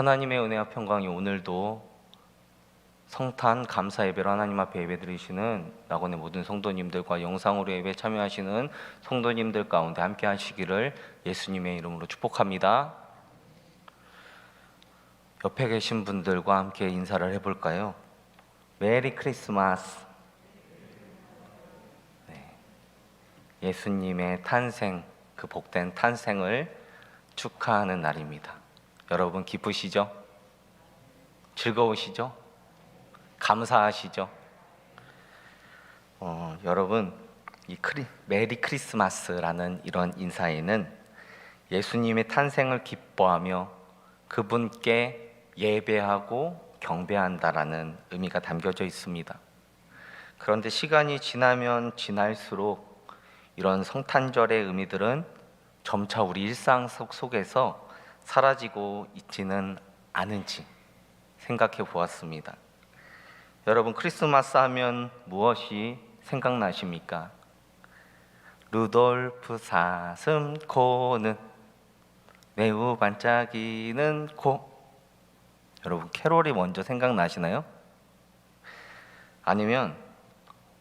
하나님의 은혜와 평강이 오늘도 성탄 감사 예배로 하나님 앞에 예배 드리시는 낙원의 모든 성도님들과 영상으로 예배 참여하시는 성도님들 가운데 함께 하시기를 예수님의 이름으로 축복합니다. 옆에 계신 분들과 함께 인사를 해볼까요? 메리 크리스마스. 네. 예수님의 탄생, 그 복된 탄생을 축하하는 날입니다. 여러분 기쁘시죠? 즐거우시죠? 감사하시죠? 어, 여러분 이 크리, 메리 크리스마스라는 이런 인사에는 예수님의 탄생을 기뻐하며 그분께 예배하고 경배한다라는 의미가 담겨져 있습니다. 그런데 시간이 지나면 지날수록 이런 성탄절의 의미들은 점차 우리 일상 속- 속에서 사라지고 있지는 않은지 생각해 보았습니다. 여러분 크리스마스 하면 무엇이 생각나십니까? 루돌프 사슴 코는 매우 반짝이는 코. 여러분 캐롤이 먼저 생각나시나요? 아니면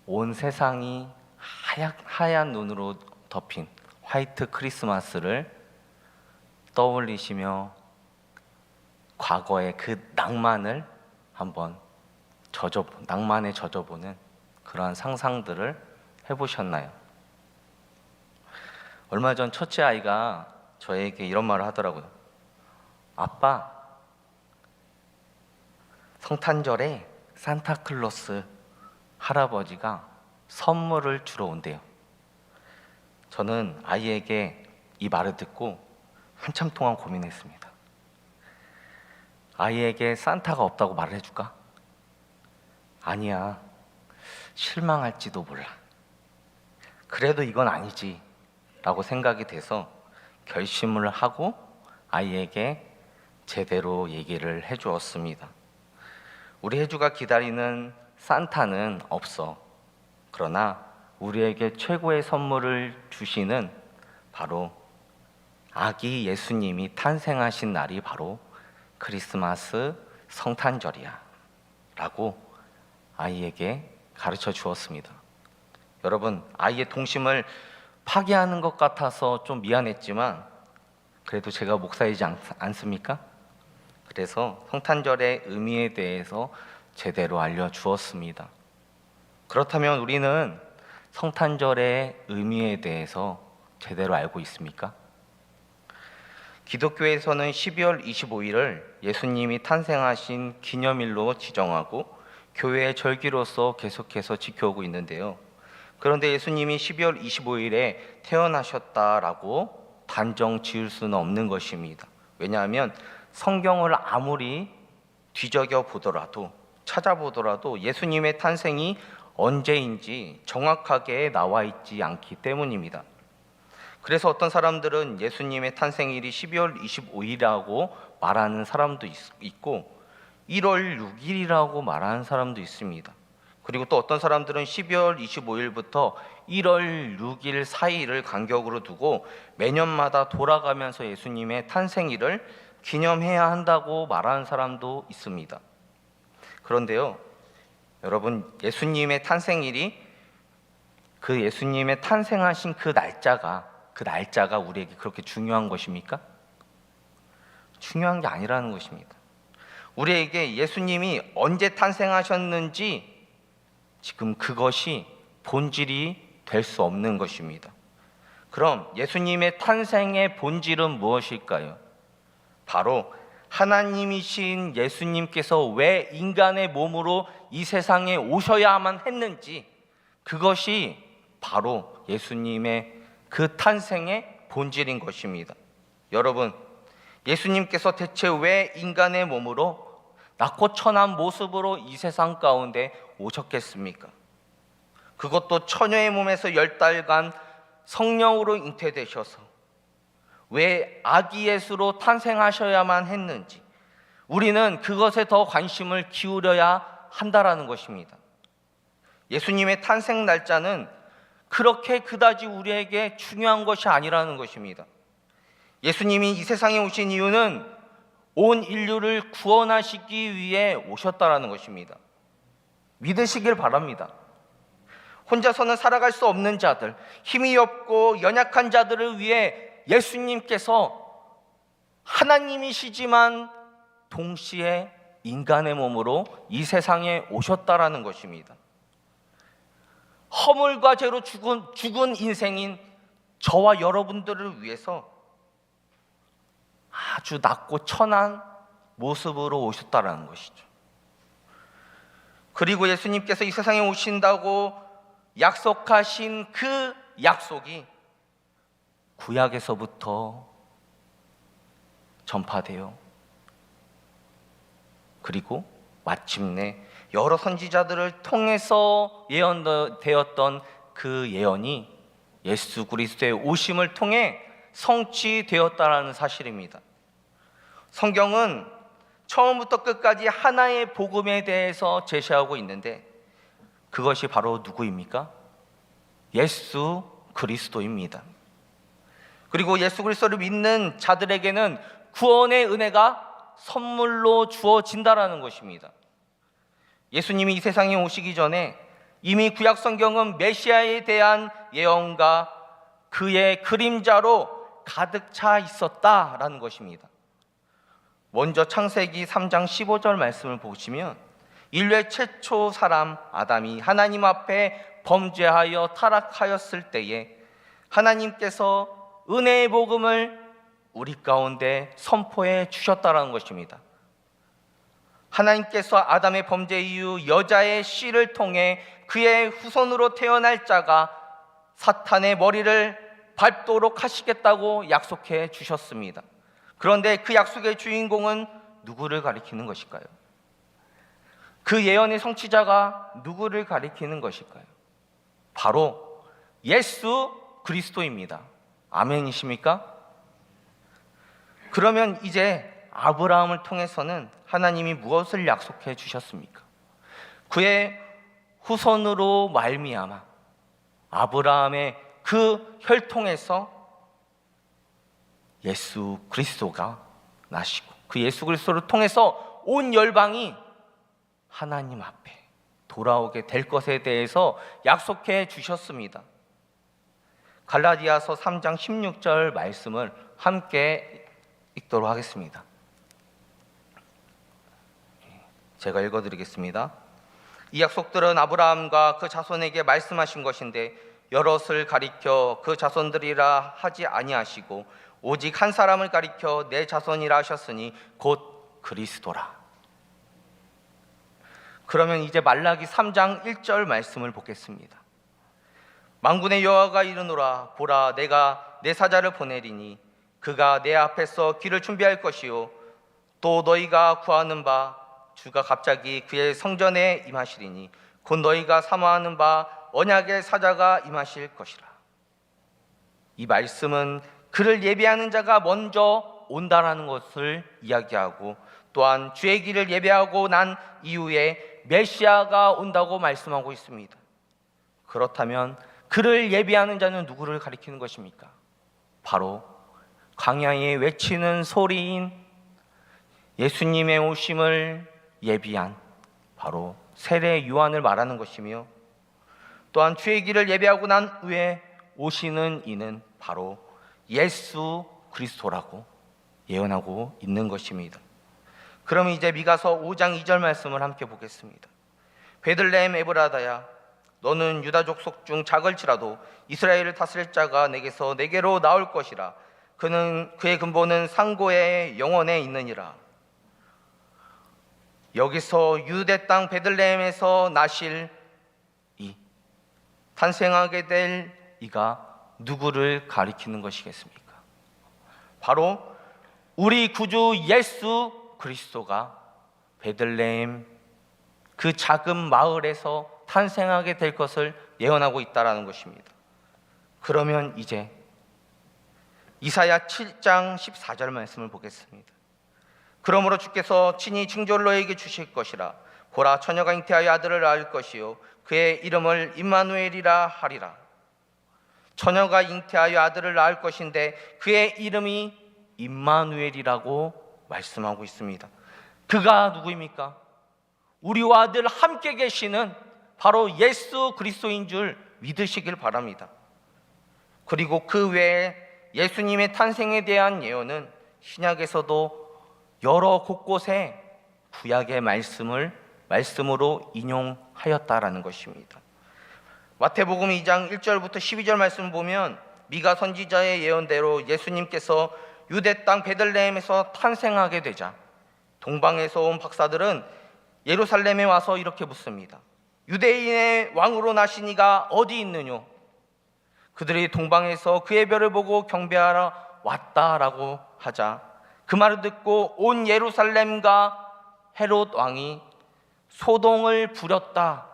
온 세상이 하얀, 하얀 눈으로 덮인 화이트 크리스마스를 떠올리시며 과거의 그 낭만을 한번 젖어 낭만에 젖어보는 그러한 상상들을 해보셨나요? 얼마 전 첫째 아이가 저에게 이런 말을 하더라고요. 아빠, 성탄절에 산타클로스 할아버지가 선물을 주러 온대요. 저는 아이에게 이 말을 듣고 한참 동안 고민했습니다. 아이에게 산타가 없다고 말을 해줄까? 아니야. 실망할지도 몰라. 그래도 이건 아니지. 라고 생각이 돼서 결심을 하고 아이에게 제대로 얘기를 해 주었습니다. 우리 혜주가 기다리는 산타는 없어. 그러나 우리에게 최고의 선물을 주시는 바로 아기 예수님이 탄생하신 날이 바로 크리스마스 성탄절이야. 라고 아이에게 가르쳐 주었습니다. 여러분, 아이의 동심을 파괴하는 것 같아서 좀 미안했지만 그래도 제가 목사이지 않, 않습니까? 그래서 성탄절의 의미에 대해서 제대로 알려 주었습니다. 그렇다면 우리는 성탄절의 의미에 대해서 제대로 알고 있습니까? 기독교에서는 12월 25일을 예수님이 탄생하신 기념일로 지정하고 교회의 절기로서 계속해서 지켜오고 있는데요. 그런데 예수님이 12월 25일에 태어나셨다라고 단정 지을 수는 없는 것입니다. 왜냐하면 성경을 아무리 뒤적여 보더라도 찾아보더라도 예수님의 탄생이 언제인지 정확하게 나와 있지 않기 때문입니다. 그래서 어떤 사람들은 예수님의 탄생일이 12월 25일이라고 말하는 사람도 있- 있고 1월 6일이라고 말하는 사람도 있습니다. 그리고 또 어떤 사람들은 12월 25일부터 1월 6일 사이를 간격으로 두고 매년마다 돌아가면서 예수님의 탄생일을 기념해야 한다고 말하는 사람도 있습니다. 그런데요, 여러분, 예수님의 탄생일이 그 예수님의 탄생하신 그 날짜가 그 날짜가 우리에게 그렇게 중요한 것입니까? 중요한 게 아니라는 것입니다. 우리에게 예수님이 언제 탄생하셨는지 지금 그것이 본질이 될 수 없는 것입니다. 그럼 예수님의 탄생의 본질은 무엇일까요? 바로 하나님이신 예수님께서 왜 인간의 몸으로 이 세상에 오셔야만 했는지 그것이 바로 예수님의 그 탄생의 본질인 것입니다. 여러분, 예수님께서 대체 왜 인간의 몸으로 낮고 천한 모습으로 이 세상 가운데 오셨겠습니까? 그것도 처녀의 몸에서 열 달간 성령으로 잉태되셔서 왜 아기 예수로 탄생하셔야만 했는지 우리는 그것에 더 관심을 기울여야 한다라는 것입니다. 예수님의 탄생 날짜는 그렇게 그다지 우리에게 중요한 것이 아니라는 것입니다. 예수님이 이 세상에 오신 이유는 온 인류를 구원하시기 위해 오셨다라는 것입니다. 믿으시길 바랍니다. 혼자서는 살아갈 수 없는 자들, 힘이 없고 연약한 자들을 위해 예수님께서 하나님이시지만 동시에 인간의 몸으로 이 세상에 오셨다라는 것입니다. 허물과 죄로 죽은, 죽은 인생인 저와 여러분들을 위해서 아주 낮고 천한 모습으로 오셨다라는 것이죠. 그리고 예수님께서 이 세상에 오신다고 약속하신 그 약속이 구약에서부터 전파되어 그리고 마침내 여러 선지자들을 통해서 예언되었던 그 예언이 예수 그리스도의 오심을 통해 성취되었다라는 사실입니다. 성경은 처음부터 끝까지 하나의 복음에 대해서 제시하고 있는데 그것이 바로 누구입니까? 예수 그리스도입니다. 그리고 예수 그리스도를 믿는 자들에게는 구원의 은혜가 선물로 주어진다라는 것입니다. 예수님이 이 세상에 오시기 전에 이미 구약 성경은 메시아에 대한 예언과 그의 그림자로 가득 차 있었다라는 것입니다. 먼저 창세기 3장 15절 말씀을 보시면 인류의 최초 사람 아담이 하나님 앞에 범죄하여 타락하였을 때에 하나님께서 은혜의 복음을 우리 가운데 선포해 주셨다라는 것입니다. 하나님께서 아담의 범죄 이후 여자의 씨를 통해 그의 후손으로 태어날 자가 사탄의 머리를 밟도록 하시겠다고 약속해 주셨습니다. 그런데 그 약속의 주인공은 누구를 가리키는 것일까요? 그 예언의 성취자가 누구를 가리키는 것일까요? 바로 예수 그리스도입니다. 아멘이십니까? 그러면 이제 아브라함을 통해서는 하나님이 무엇을 약속해 주셨습니까? 그의 후손으로 말미암아 아브라함의 그 혈통에서 예수 그리스도가 나시고 그 예수 그리스도를 통해서 온 열방이 하나님 앞에 돌아오게 될 것에 대해서 약속해 주셨습니다. 갈라디아서 3장 16절 말씀을 함께 읽도록 하겠습니다. 제가 읽어 드리겠습니다. 이 약속들은 아브라함과 그 자손에게 말씀하신 것인데 여럿을 가리켜 그 자손들이라 하지 아니하시고 오직 한 사람을 가리켜 내 자손이라 하셨으니 곧 그리스도라. 그러면 이제 말라기 3장 1절 말씀을 보겠습니다. 망군의 여호와가 이르노라 보라 내가 내 사자를 보내리니 그가 내 앞에서 길을 준비할 것이요 또 너희가 구하는 바 주가 갑자기 그의 성전에 임하시리니 곧 너희가 사모하는 바 언약의 사자가 임하실 것이라. 이 말씀은 그를 예배하는 자가 먼저 온다라는 것을 이야기하고 또한 주의 길을 예배하고 난 이후에 메시아가 온다고 말씀하고 있습니다. 그렇다면 그를 예배하는 자는 누구를 가리키는 것입니까? 바로 광야에 외치는 소리인 예수님의 오심을 예비한 바로 세례 요한을 말하는 것이며 또한 주의 길을 예배하고 난 후에 오시는 이는 바로 예수 그리스도라고 예언하고 있는 것입니다. 그럼 이제 미가서 5장 2절 말씀을 함께 보겠습니다. 베들레헴 에브라다야 너는 유다 족 속 중 작을지라도 이스라엘을 다스릴 자가 내게서 내게로 나올 것이라 그는 그의 근본은 상고의 영원에 있느니라 여기서 유대 땅 베들레헴에서 나실 이 탄생하게 될 이가 누구를 가리키는 것이겠습니까? 바로 우리 구주 예수 그리스도가 베들레헴 그 작은 마을에서 탄생하게 될 것을 예언하고 있다라는 것입니다. 그러면 이제 이사야 7장 14절 말씀을 보겠습니다. 그러므로 주께서 친히 너에게 주실 것이라 보라 처녀가 잉태하여 아들을 낳을 것이요 그의 이름을 임마누엘이라 하리라 처녀가 잉태하여 아들을 낳을 것인데 그의 이름이 임마누엘이라고 말씀하고 있습니다. 그가 누구입니까? 우리와 늘 함께 계시는 바로 예수 그리스도인 줄 믿으시길 바랍니다. 그리고 그 외에 예수님의 탄생에 대한 예언은 신약에서도 여러 곳곳에 구약의 말씀을 말씀으로 인용하였다라는 것입니다. 마태복음 2장 1절부터 12절 말씀을 보면 미가 선지자의 예언대로 예수님께서 유대 땅 베들레헴에서 탄생하게 되자 동방에서 온 박사들은 예루살렘에 와서 이렇게 묻습니다. 유대인의 왕으로 나신 이가 어디 있느뇨? 그들이 동방에서 그의 별을 보고 경배하러 왔다라고 하자 그 말을 듣고 온 예루살렘과 헤롯 왕이 소동을 부렸다.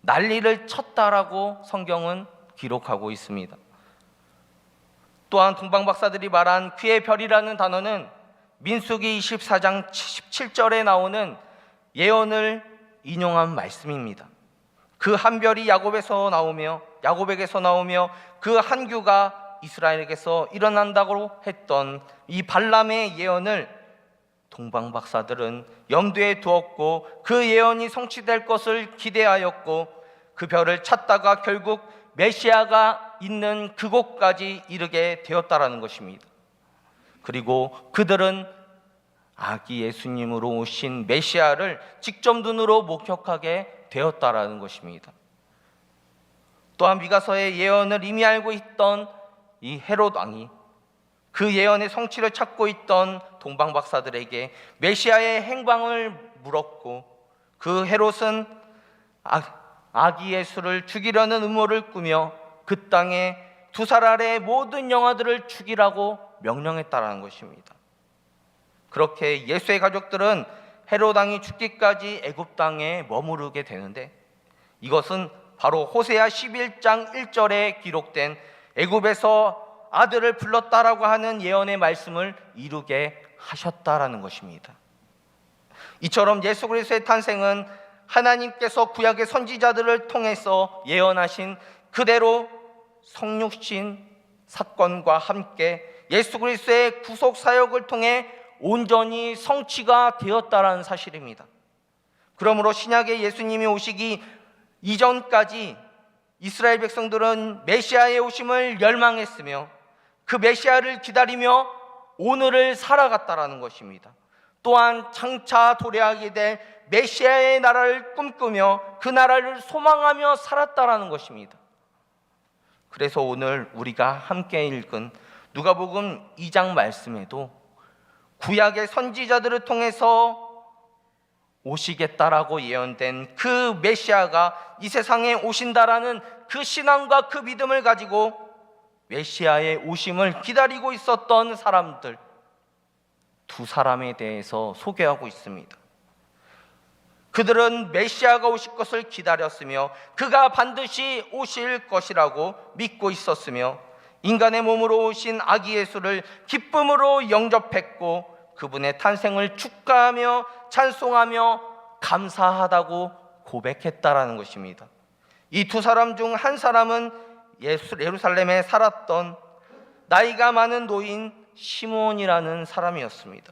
난리를 쳤다라고 성경은 기록하고 있습니다. 또한 동방 박사들이 말한 그의 별이라는 단어는 민수기 24장 17절에 나오는 예언을 인용한 말씀입니다. 그 한 별이 야곱에서 나오며 야곱에게서 나오며 그 한 규가 이스라엘에게서 일어난다고 했던 이 발람의 예언을 동방 박사들은 염두에 두었고 그 예언이 성취될 것을 기대하였고 그 별을 찾다가 결국 메시아가 있는 그곳까지 이르게 되었다라는 것입니다. 그리고 그들은 아기 예수님으로 오신 메시아를 직접 눈으로 목격하게 되었다라는 것입니다. 또한 미가서의 예언을 이미 알고 있던 이 헤롯 왕이 그 예언의 성취를 찾고 있던 동방 박사들에게 메시아의 행방을 물었고 그 헤롯은 아, 아기 예수를 죽이려는 음모를 꾸며 그 땅에 두 살 아래의 모든 영아들을 죽이라고 명령했다라는 것입니다. 그렇게 예수의 가족들은 헤롯 왕이 죽기까지 애굽 땅에 머무르게 되는데 이것은 바로 호세아 11장 1절에 기록된 애굽에서 아들을 불렀다라고 하는 예언의 말씀을 이루게 하셨다라는 것입니다. 이처럼 예수 그리스도의 탄생은 하나님께서 구약의 선지자들을 통해서 예언하신 그대로 성육신 사건과 함께 예수 그리스도의 구속 사역을 통해 온전히 성취가 되었다라는 사실입니다. 그러므로 신약의 예수님이 오시기 이전까지 이스라엘 백성들은 메시아의 오심을 열망했으며 그 메시아를 기다리며 오늘을 살아갔다라는 것입니다. 또한 장차 도래하게 될 메시아의 나라를 꿈꾸며 그 나라를 소망하며 살았다라는 것입니다. 그래서 오늘 우리가 함께 읽은 누가복음 2장 말씀에도 구약의 선지자들을 통해서 오시겠다라고 예언된 그 메시아가 이 세상에 오신다라는 그 신앙과 그 믿음을 가지고 메시아의 오심을 기다리고 있었던 사람들 두 사람에 대해서 소개하고 있습니다. 그들은 메시아가 오실 것을 기다렸으며 그가 반드시 오실 것이라고 믿고 있었으며 인간의 몸으로 오신 아기 예수를 기쁨으로 영접했고 그분의 탄생을 축하하며 찬송하며 감사하다고 고백했다라는 것입니다. 이 두 사람 중 한 사람은 예수, 예루살렘에 살았던 나이가 많은 노인 시몬이라는 사람이었습니다.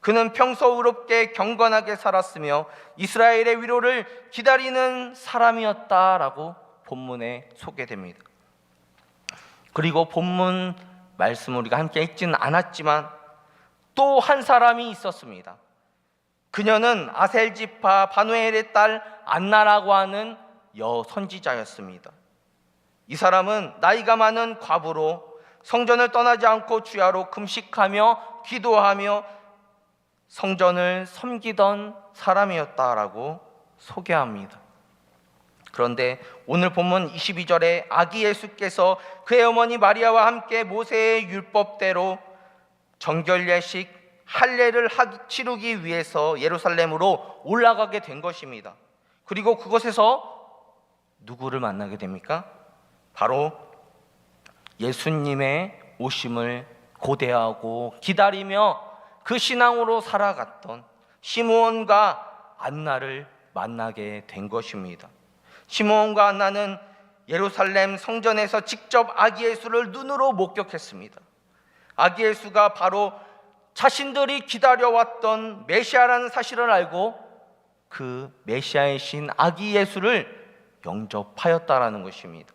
그는 평소 의롭게 경건하게 살았으며 이스라엘의 위로를 기다리는 사람이었다라고 본문에 소개됩니다. 그리고 본문 말씀 우리가 함께 읽지는 않았지만 또 한 사람이 있었습니다. 그녀는 아셀지파 바누엘의 딸 안나라고 하는 여 선지자였습니다. 이 사람은 나이가 많은 과부로 성전을 떠나지 않고 주야로 금식하며 기도하며 성전을 섬기던 사람이었다라고 소개합니다. 그런데 오늘 본문 22절에 아기 예수께서 그의 어머니 마리아와 함께 모세의 율법대로 정결 예식 할례를 치르기 위해서 예루살렘으로 올라가게 된 것입니다. 그리고 그곳에서 누구를 만나게 됩니까? 바로 예수님의 오심을 고대하고 기다리며 그 신앙으로 살아갔던 시므온과 안나를 만나게 된 것입니다. 시므온과 안나는 예루살렘 성전에서 직접 아기 예수를 눈으로 목격했습니다. 아기 예수가 바로 자신들이 기다려왔던 메시아라는 사실을 알고 그 메시아의 신 아기 예수를 영접하였다라는 것입니다.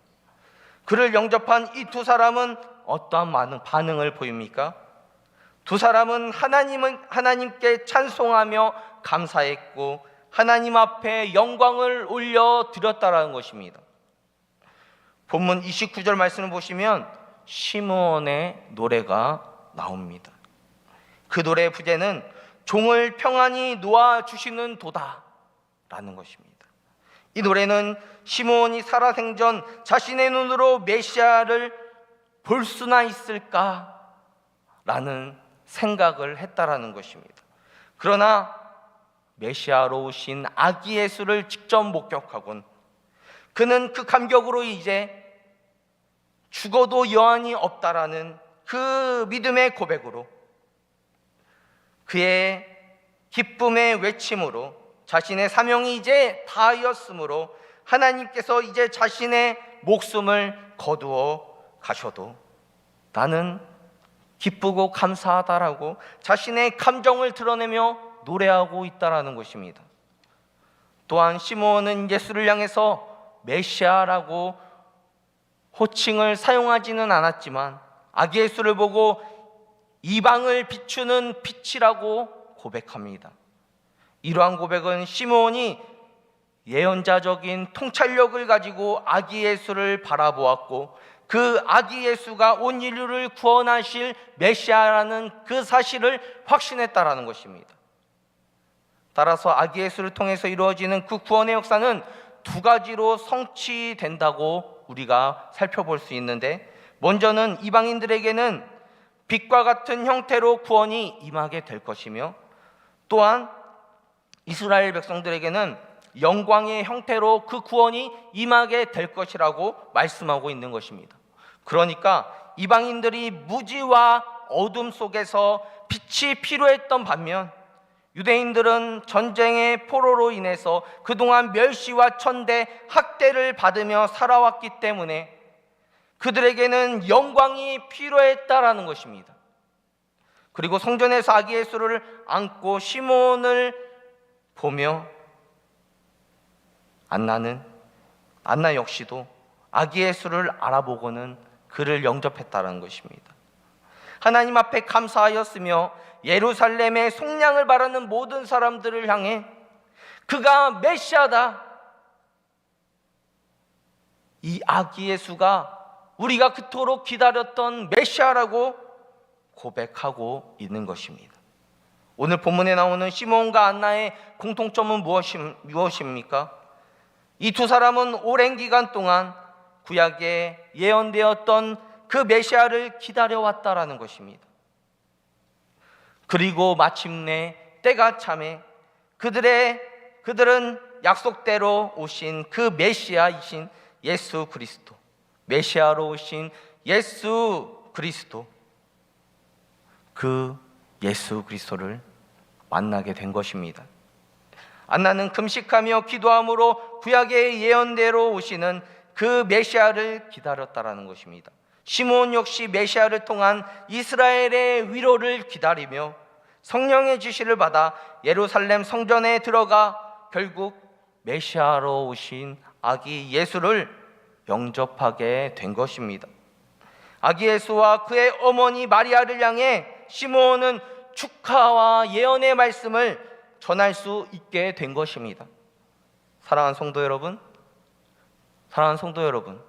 그를 영접한 이 두 사람은 어떠한 반응을 보입니까? 두 사람은 하나님은 하나님께 찬송하며 감사했고 하나님 앞에 영광을 올려 드렸다라는 것입니다. 본문 29절 말씀을 보시면 시므온의 노래가 나옵니다. 그 노래의 부제는 종을 평안히 놓아 주시는 도다라는 것입니다. 이 노래는 시므온이 살아생전 자신의 눈으로 메시아를 볼 수나 있을까라는 생각을 했다라는 것입니다. 그러나 메시아로 오신 아기 예수를 직접 목격하곤 그는 그 감격으로 이제 죽어도 여한이 없다라는 그 믿음의 고백으로 그의 기쁨의 외침으로 자신의 사명이 이제 다하였으므로 하나님께서 이제 자신의 목숨을 거두어 가셔도 나는 기쁘고 감사하다라고 자신의 감정을 드러내며 노래하고 있다라는 것입니다. 또한 시몬은 예수를 향해서 메시아라고 호칭을 사용하지는 않았지만 아기 예수를 보고 이방을 비추는 빛이라고 고백합니다. 이러한 고백은 시몬이 예언자적인 통찰력을 가지고 아기 예수를 바라보았고 그 아기 예수가 온 인류를 구원하실 메시아라는 그 사실을 확신했다라는 것입니다. 따라서 아기 예수를 통해서 이루어지는 그 구원의 역사는 두 가지로 성취된다고 우리가 살펴볼 수 있는데 먼저는 이방인들에게는 빛과 같은 형태로 구원이 임하게 될 것이며 또한 이스라엘 백성들에게는 영광의 형태로 그 구원이 임하게 될 것이라고 말씀하고 있는 것입니다. 그러니까 이방인들이 무지와 어둠 속에서 빛이 필요했던 반면 유대인들은 전쟁의 포로로 인해서 그동안 멸시와 천대, 학대를 받으며 살아왔기 때문에 그들에게는 영광이 필요했다라는 것입니다. 그리고 성전에서 아기 예수를 안고 시몬을 보며 안나는 안나 역시도 아기 예수를 알아보고는 그를 영접했다는 것입니다. 하나님 앞에 감사하였으며 예루살렘의 속량을 바라는 모든 사람들을 향해 그가 메시아다. 이 아기 예수가 우리가 그토록 기다렸던 메시아라고 고백하고 있는 것입니다. 오늘 본문에 나오는 시몬과 안나의 공통점은 무엇입니까? 이 두 사람은 오랜 기간 동안 구약에 예언되었던 그 메시아를 기다려왔다라는 것입니다. 그리고 마침내 때가 참에 그들의 그들은 약속대로 오신 그 메시아이신 예수 그리스도, 메시아로 오신 예수 그리스도, 그 예수 그리스도를 만나게 된 것입니다. 안나는 금식하며 기도함으로 구약의 예언대로 오시는 그 메시아를 기다렸다라는 것입니다. 시몬 역시 메시아를 통한 이스라엘의 위로를 기다리며 성령의 지시를 받아 예루살렘 성전에 들어가 결국 메시아로 오신 아기 예수를 영접하게 된 것입니다. 아기 예수와 그의 어머니 마리아를 향해 시몬은 축하와 예언의 말씀을 전할 수 있게 된 것입니다. 사랑하는 성도 여러분, 사랑하는 성도 여러분,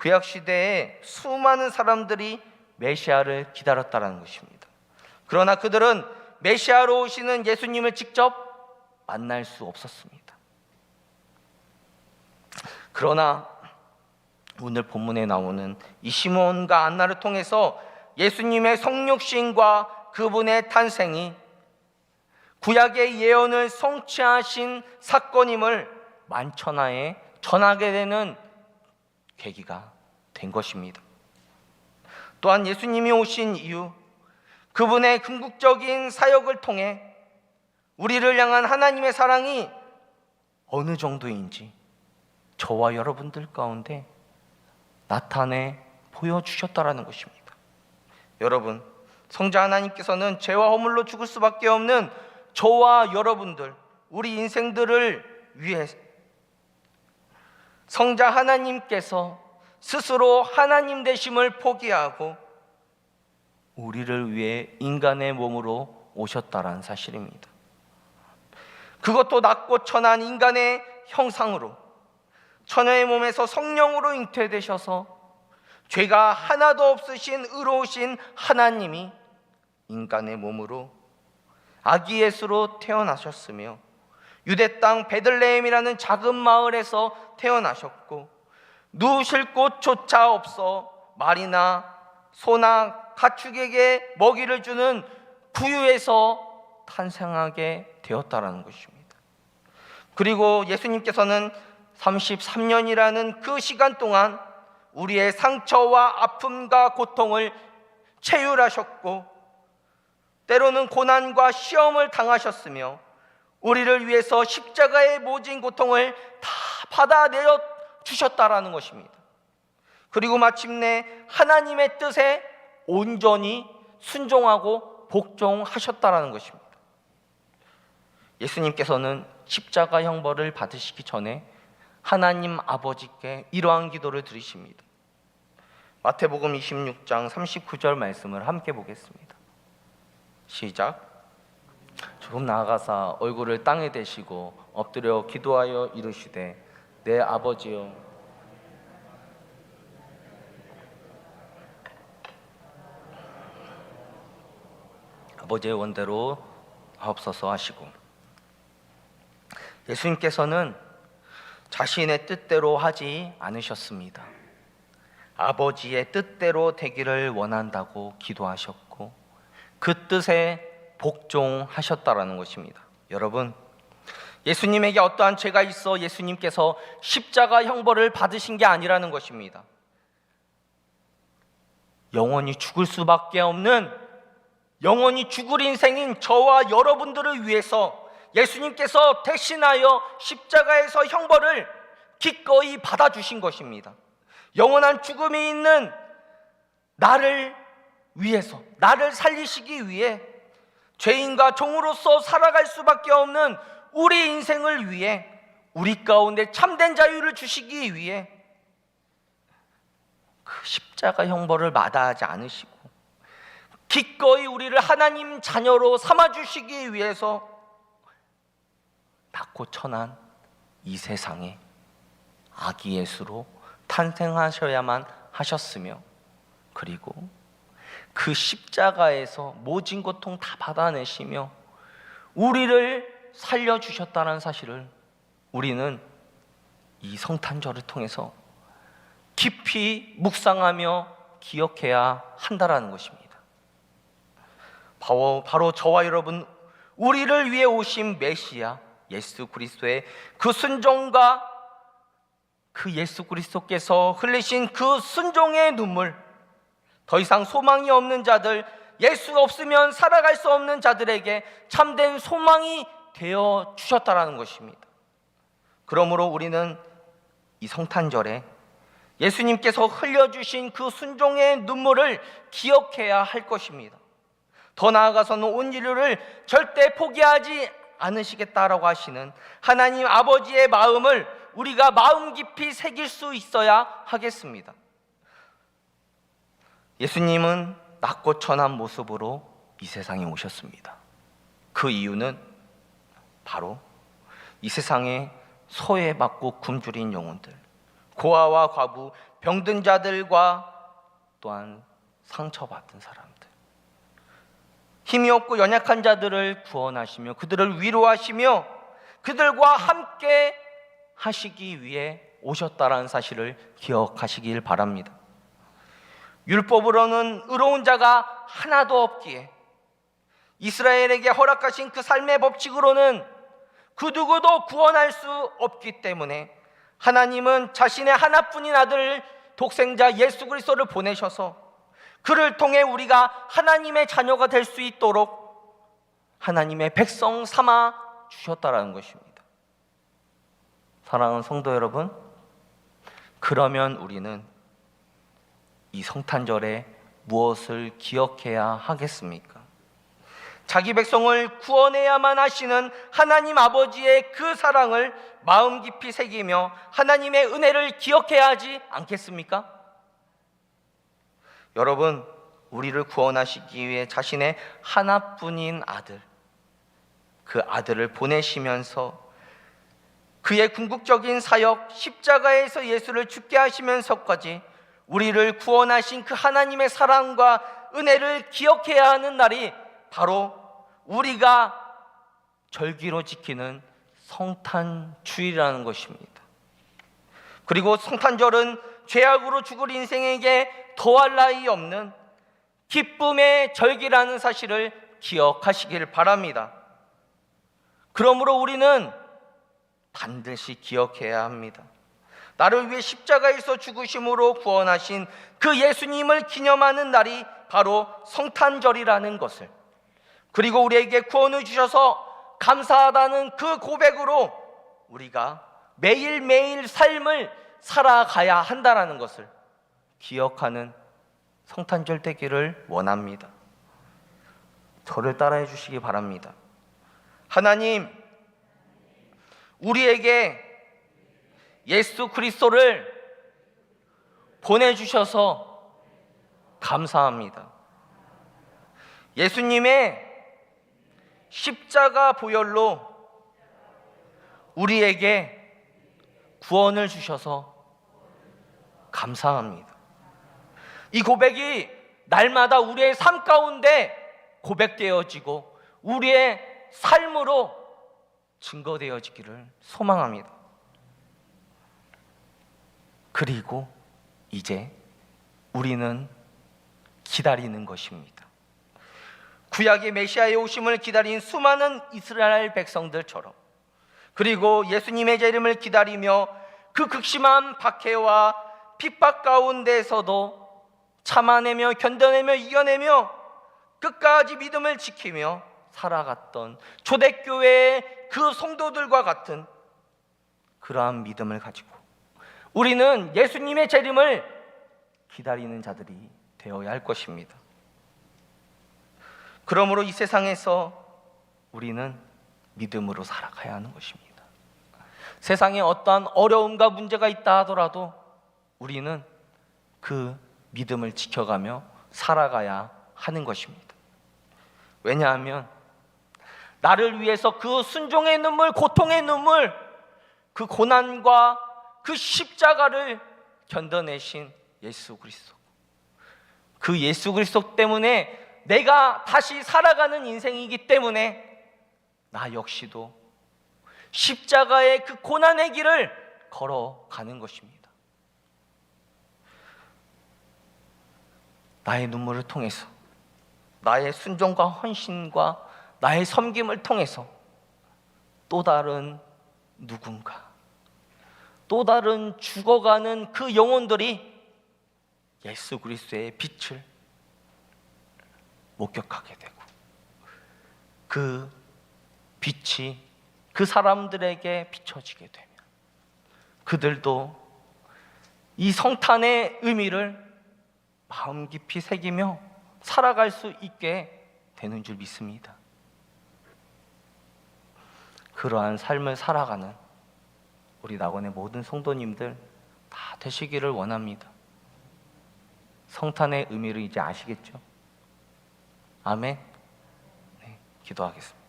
구약 시대에 수많은 사람들이 메시아를 기다렸다는 것입니다. 그러나 그들은 메시아로 오시는 예수님을 직접 만날 수 없었습니다. 그러나 오늘 본문에 나오는 이 시몬과 안나를 통해서 예수님의 성육신과 그분의 탄생이 구약의 예언을 성취하신 사건임을 만천하에 전하게 되는 계기가 된 것입니다. 또한 예수님이 오신 이유, 그분의 궁극적인 사역을 통해 우리를 향한 하나님의 사랑이 어느 정도인지 저와 여러분들 가운데 나타내 보여주셨다라는 것입니다. 여러분, 성자 하나님께서는 죄와 허물로 죽을 수밖에 없는 저와 여러분들, 우리 인생들을 위해 성자 하나님께서 스스로 하나님 되심을 포기하고 우리를 위해 인간의 몸으로 오셨다라는 사실입니다. 그것도 낮고 천한 인간의 형상으로 처녀의 몸에서 성령으로 잉태되셔서 죄가 하나도 없으신 의로우신 하나님이 인간의 몸으로 아기 예수로 태어나셨으며 유대 땅 베들레헴이라는 작은 마을에서 태어나셨고 누우실 곳조차 없어 말이나 소나 가축에게 먹이를 주는 구유에서 탄생하게 되었다라는 것입니다. 그리고 예수님께서는 33년이라는 그 시간 동안 우리의 상처와 아픔과 고통을 체휼하셨고 때로는 고난과 시험을 당하셨으며 우리를 위해서 십자가의 모진 고통을 다 받아내어 주셨다라는 것입니다. 그리고 마침내 하나님의 뜻에 온전히 순종하고 복종하셨다라는 것입니다. 예수님께서는 십자가 형벌을 받으시기 전에 하나님 아버지께 이러한 기도를 드리십니다. 마태복음 26장 39절 말씀을 함께 보겠습니다. 시작. 조금 나아가사 얼굴을 땅에 대시고 엎드려 기도하여 이르시되 내 아버지여 아버지의 원대로 하옵소서 하시고 예수님께서는 자신의 뜻대로 하지 않으셨습니다. 아버지의 뜻대로 되기를 원한다고 기도하셨고 그 뜻에 복종하셨다라는 것입니다. 여러분, 예수님에게 어떠한 죄가 있어 예수님께서 십자가 형벌을 받으신 게 아니라는 것입니다. 영원히 죽을 수밖에 없는 영원히 죽을 인생인 저와 여러분들을 위해서 예수님께서 대신하여 십자가에서 형벌을 기꺼이 받아주신 것입니다. 영원한 죽음이 있는 나를 위해서, 나를 살리시기 위해 죄인과 종으로서 살아갈 수밖에 없는 우리 인생을 위해 우리 가운데 참된 자유를 주시기 위해 그 십자가 형벌을 마다하지 않으시고 기꺼이 우리를 하나님 자녀로 삼아 주시기 위해서 낮고 천한 이 세상에 아기 예수로 탄생하셔야만 하셨으며 그리고 그 십자가에서 모진 고통 다 받아내시며 우리를 살려 주셨다는 사실을 우리는 이 성탄절을 통해서 깊이 묵상하며 기억해야 한다라는 것입니다. 바로, 바로 저와 여러분 우리를 위해 오신 메시아 예수 그리스도의 그 순종과 그 예수 그리스도께서 흘리신 그 순종의 눈물 더 이상 소망이 없는 자들 예수 없으면 살아갈 수 없는 자들에게 참된 소망이 되어 주셨다라는 것입니다. 그러므로 우리는 이 성탄절에 예수님께서 흘려주신 그 순종의 눈물을 기억해야 할 것입니다. 더 나아가서는 온 인류를 절대 포기하지 않으시겠다라고 하시는 하나님 아버지의 마음을 우리가 마음 깊이 새길 수 있어야 하겠습니다. 예수님은 낮고 천한 모습으로 이 세상에 오셨습니다. 그 이유는 바로 이 세상에 소외받고 굶주린 영혼들, 고아와 과부, 병든 자들과 또한 상처받은 사람들, 힘이 없고 연약한 자들을 구원하시며 그들을 위로하시며 그들과 함께 하시기 위해 오셨다라는 사실을 기억하시길 바랍니다. 율법으로는 의로운 자가 하나도 없기에 이스라엘에게 허락하신 그 삶의 법칙으로는 그 누구도 구원할 수 없기 때문에 하나님은 자신의 하나뿐인 아들 독생자 예수 그리스도를 보내셔서 그를 통해 우리가 하나님의 자녀가 될 수 있도록 하나님의 백성 삼아 주셨다라는 것입니다. 사랑하는 성도 여러분, 그러면 우리는 이 성탄절에 무엇을 기억해야 하겠습니까? 자기 백성을 구원해야만 하시는 하나님 아버지의 그 사랑을 마음 깊이 새기며 하나님의 은혜를 기억해야 하지 않겠습니까? 여러분, 우리를 구원하시기 위해 자신의 하나뿐인 아들, 그 아들을 보내시면서 그의 궁극적인 사역, 십자가에서 예수를 죽게 하시면서까지 우리를 구원하신 그 하나님의 사랑과 은혜를 기억해야 하는 날이 바로 우리가 절기로 지키는 성탄 주일이라는 것입니다. 그리고 성탄절은 죄악으로 죽을 인생에게 더할 나위 없는 기쁨의 절기라는 사실을 기억하시길 바랍니다. 그러므로 우리는 반드시 기억해야 합니다. 나를 위해 십자가에서 죽으심으로 구원하신 그 예수님을 기념하는 날이 바로 성탄절이라는 것을 그리고 우리에게 구원을 주셔서 감사하다는 그 고백으로 우리가 매일매일 삶을 살아가야 한다라는 것을 기억하는 성탄절 되기를 원합니다. 저를 따라해 주시기 바랍니다. 하나님, 우리에게 예수 그리스도를 보내주셔서 감사합니다. 예수님의 십자가 보혈로 우리에게 구원을 주셔서 감사합니다. 이 고백이 날마다 우리의 삶 가운데 고백되어지고 우리의 삶으로 증거되어지기를 소망합니다. 그리고 이제 우리는 기다리는 것입니다. 구약의 메시아의 오심을 기다린 수많은 이스라엘 백성들처럼 그리고 예수님의 재림을 기다리며 그 극심한 박해와 핍박 가운데서도 참아내며 견뎌내며 이겨내며 끝까지 믿음을 지키며 살아갔던 초대교회의 그 성도들과 같은 그러한 믿음을 가지고 우리는 예수님의 재림을 기다리는 자들이 되어야 할 것입니다. 그러므로 이 세상에서 우리는 믿음으로 살아가야 하는 것입니다. 세상에 어떠한 어려움과 문제가 있다 하더라도 우리는 그 믿음을 지켜가며 살아가야 하는 것입니다. 왜냐하면 나를 위해서 그 순종의 눈물, 고통의 눈물, 그 고난과 그 십자가를 견뎌내신 예수 그리스도. 그 예수 그리스도 때문에 내가 다시 살아가는 인생이기 때문에 나 역시도 십자가의 그 고난의 길을 걸어가는 것입니다. 나의 눈물을 통해서 나의 순종과 헌신과 나의 섬김을 통해서 또 다른 누군가 또 다른 죽어가는 그 영혼들이 예수 그리스도의 빛을 목격하게 되고 그 빛이 그 사람들에게 비춰지게 되면 그들도 이 성탄의 의미를 마음 깊이 새기며 살아갈 수 있게 되는 줄 믿습니다. 그러한 삶을 살아가는 우리 낙원의 모든 성도님들 다 되시기를 원합니다. 성탄의 의미를 이제 아시겠죠? 아멘. 네, 기도하겠습니다.